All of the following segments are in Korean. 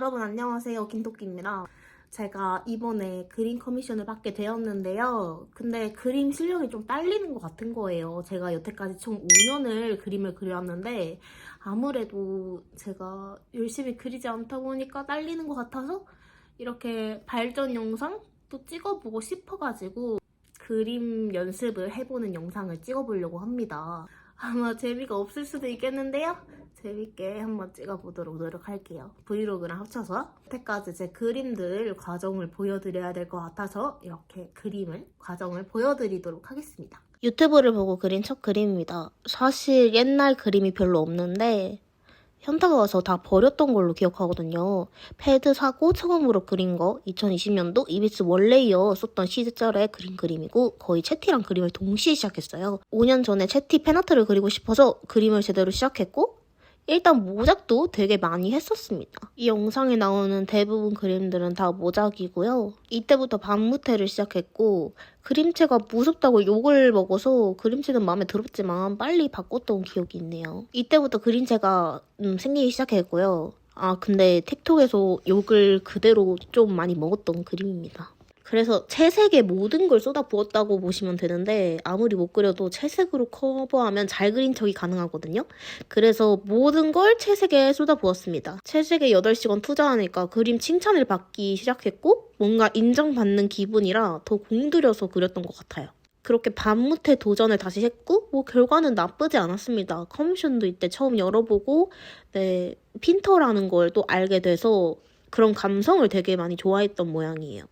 여러분 안녕하세요. 김토끼입니다. 제가 이번에 그림 커미션을 받게 되었는데요. 근데 그림 실력이 좀 딸리는 것 같은 거예요. 제가 여태까지 총 5년을 그림을 그려왔는데 아무래도 제가 열심히 그리지 않다 보니까 딸리는 것 같아서 이렇게 발전 영상 또 찍어보고 싶어가지고 그림 연습을 해보는 영상을 찍어보려고 합니다 아마 재미가 없을 수도 있겠는데요 재밌게 한번 찍어보도록 노력할게요. 브이로그랑 합쳐서 여태까지 제 그림들 과정을 보여드려야 될 것 같아서 이렇게 그림을 과정을 보여드리도록 하겠습니다. 유튜브를 보고 그린 첫 그림입니다. 사실 옛날 그림이 별로 없는데 현타가 와서 다 버렸던 걸로 기억하거든요. 패드 사고 처음으로 그린 거 2020년도 이비스 원레이어 썼던 시절에 그린 그림이고 거의 채티랑 그림을 동시에 시작했어요. 5년 전에 채티 팬아트를 그리고 싶어서 그림을 제대로 시작했고 일단 모작도 되게 많이 했었습니다. 이 영상에 나오는 대부분 그림들은 다 모작이고요. 이때부터 반무태를 시작했고 그림체가 무섭다고 욕을 먹어서 그림체는 마음에 들었지만 빨리 바꿨던 기억이 있네요. 이때부터 그림체가 음, 생기기 시작했고요. 아 근데 틱톡에서 욕을 그대로 좀 많이 먹었던 그림입니다. 그래서 채색에 모든 걸 쏟아 부었다고 보시면 되는데 아무리 못 그려도 채색으로 커버하면 잘 그린 척이 가능하거든요. 그래서 모든 걸 채색에 쏟아 부었습니다. 채색에 8시간 투자하니까 그림 칭찬을 받기 시작했고 뭔가 인정받는 기분이라 더 공들여서 그렸던 것 같아요. 그렇게 반무태 도전을 다시 했고 뭐 결과는 나쁘지 않았습니다. 커미션도 이때 처음 열어보고 네 핀터라는 걸 또 알게 돼서 그런 감성을 되게 많이 좋아했던 모양이에요.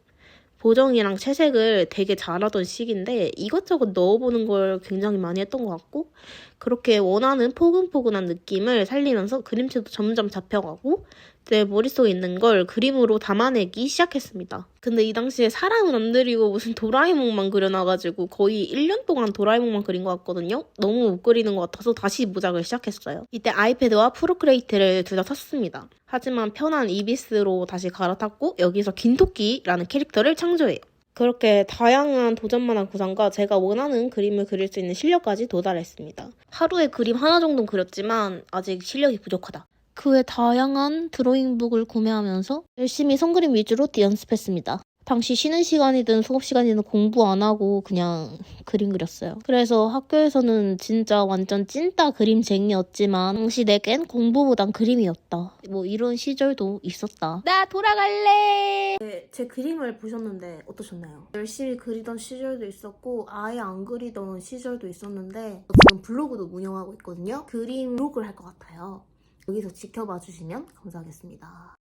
보정이랑 채색을 되게 잘하던 시기인데 이것저것 넣어보는 걸 굉장히 많이 했던 것 같고 그렇게 원하는 포근포근한 느낌을 살리면서 그림체도 점점 잡혀가고 내 머릿속에 있는 걸 그림으로 담아내기 시작했습니다. 근데 이 당시에 사람은 안 그리고 무슨 도라에몽만 그려놔가지고 거의 1년 동안 도라에몽만 그린 것 같거든요. 너무 못 그리는 것 같아서 다시 모작을 시작했어요. 이때 아이패드와 프로크레이트를 둘 다 샀습니다. 하지만 편한 이비스로 다시 갈아탔고 여기서 긴토끼라는 캐릭터를 창조해요. 그렇게 다양한 도전만한 구상과 제가 원하는 그림을 그릴 수 있는 실력까지 도달했습니다. 하루에 그림 하나 정도는 그렸지만 아직 실력이 부족하다. 그 외 다양한 드로잉북을 구매하면서 열심히 손그림 위주로 연습했습니다. 당시 쉬는 시간이든 수업 시간이든 공부 안 하고 그냥 그림 그렸어요. 그래서 학교에서는 진짜 완전 찐따 그림쟁이였지만 당시 내겐 공부보단 그림이었다. 뭐 이런 시절도 있었다. 나 돌아갈래. 네, 제 그림을 보셨는데 어떠셨나요? 열심히 그리던 시절도 있었고 아예 안 그리던 시절도 있었는데 지금 블로그도 운영하고 있거든요. 그림 블로그를 할 것 같아요. 여기서 지켜봐 주시면 감사하겠습니다.